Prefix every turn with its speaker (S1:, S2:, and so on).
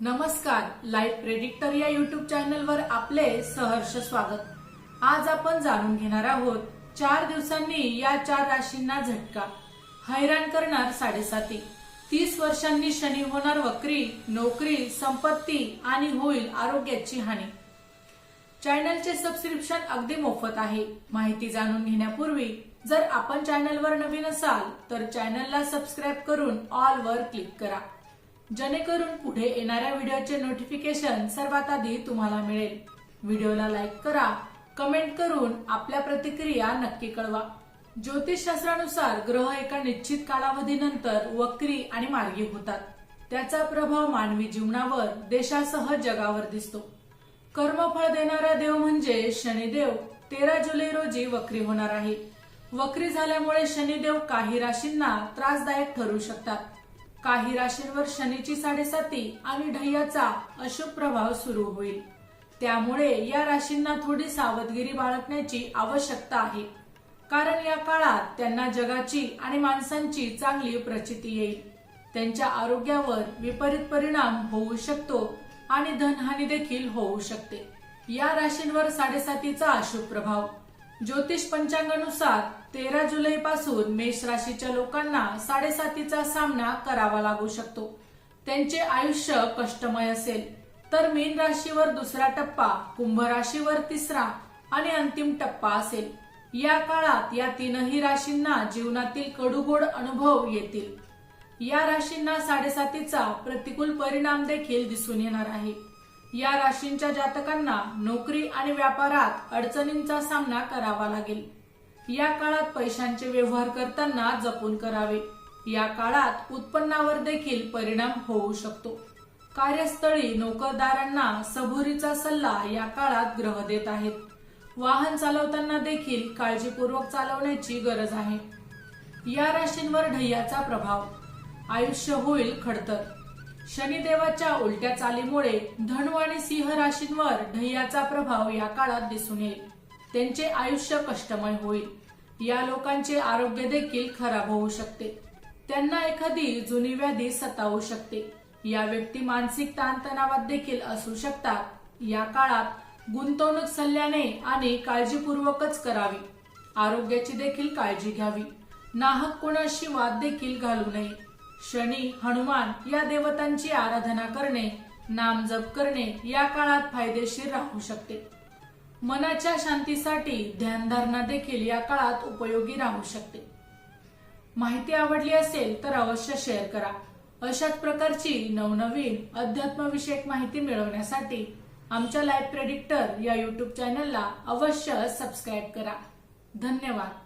S1: नमस्कार life predictor या YouTube चॅनलवर आपले सहर्ष स्वागत. आज आपण जाणून घेणार आहोत चार दिवसांनी या चार राशींना झटका. हैराण करणार साडेसाती. तीस वर्षांनी शनी होणार वक्री नोकरी संपत्ती आणि होईल आरोग्याची हानी. चॅनलचे सबस्क्रिप्शन अगदी मोफत आहे. माहिती जाणून घेण्यापूर्वी जर आपण चॅनलवर नवीन असाल तर चॅनलला सबस्क्राईब करून ऑल वर क्लिक करा. जेणेकरून पुढे येणाऱ्या व्हिडिओचे नोटिफिकेशन सर्वात आधी तुम्हाला मिळेल. व्हिडिओला लाईक करा कमेंट करून आपल्या प्रतिक्रिया नक्की कळवा. ज्योतिषशास्त्रानुसार ग्रह एका निश्चित कालावधीनंतर वक्री आणि मार्गी होतात. त्याचा प्रभाव मानवी जीवनावर देशासह जगावर दिसतो. कर्मफळ देणारा देव म्हणजे शनिदेव. तेरा जुलै रोजी वक्री होणार आहे. वक्री झाल्यामुळे शनिदेव काही राशींना त्रासदायक ठरू शकतात. काही राशींवर शनीची साडेसाती आणि ढय्याचा अशुभ प्रभाव सुरू होईल. त्यामुळे या राशींना थोडी सावधगिरी बाळगण्याची आवश्यकता आहे. कारण या काळात त्यांना जगाची आणि माणसांची चांगली प्रचिती येईल. त्यांच्या आरोग्यावर विपरीत परिणाम होऊ शकतो आणि धनहानी देखील होऊ शकते. या राशींवर साडेसातीचा अशुभ प्रभाव. ज्योतिष पंचांगानुसार तेरा जुलै पासून मेष राशीच्या लोकांना साडेसातीचा सामना करावा लागू शकतो. त्यांचे आयुष्य कष्टमय असेल. तर मीन राशीवर दुसरा टप्पा कुंभ राशीवर तिसरा आणि अंतिम टप्पा असेल. या काळात या तीनही राशींना जीवनातील कडूगोड अनुभव येतील. या राशींना साडेसातीचा प्रतिकूल परिणाम देखील दिसून येणार आहे. या राशींच्या जातकांना नोकरी आणि व्यापारात अडचणींचा सामना करावा लागेल. या काळात पैशांचे व्यवहार करताना जपून करावे. या काळात उत्पन्नावर देखील परिणाम होऊ शकतो. कार्यस्थळी नोकरदारांना सबुरीचा सल्ला या काळात ग्रह देत आहेत. वाहन चालवताना देखील काळजीपूर्वक चालवण्याची गरज आहे. या राशींवर ढय्याचा प्रभाव. आयुष्य होईल खडतर. शनिदेवाच्या उलट्या चालीमुळे धनु आणि सिंह राशींवर ढय्याचा प्रभाव या काळात दिसून येईल. त्यांचे आयुष्य कष्टमय होईल. या लोकांचे आरोग्य देखील खराब होऊ शकते. त्यांना एखादी जुनी व्याधी सतावू शकते. या व्यक्ती मानसिक ताणतणावात देखील असू शकतात. या काळात गुंतवणूक सल्ल्याने आणि काळजीपूर्वकच करावी. आरोग्याची देखील काळजी घ्यावी. नाहक कोणाशी वाद देखील घालू नये. शनी हनुमान या देवतांची आराधना करणे नाम जप करणे या काळात फायदेशीर राहू शकते. मनाच्या शांतीसाठी ध्यानधारणा देखील या काळात उपयोगी राहू शकते. माहिती आवडली असेल तर अवश्य शेअर करा. अशाच प्रकारची नवनवीन अध्यात्मविषयक माहिती मिळवण्यासाठी आमच्या लाईफ प्रेडिक्टर या युट्यूब चॅनलला अवश्य सबस्क्राईब करा. धन्यवाद.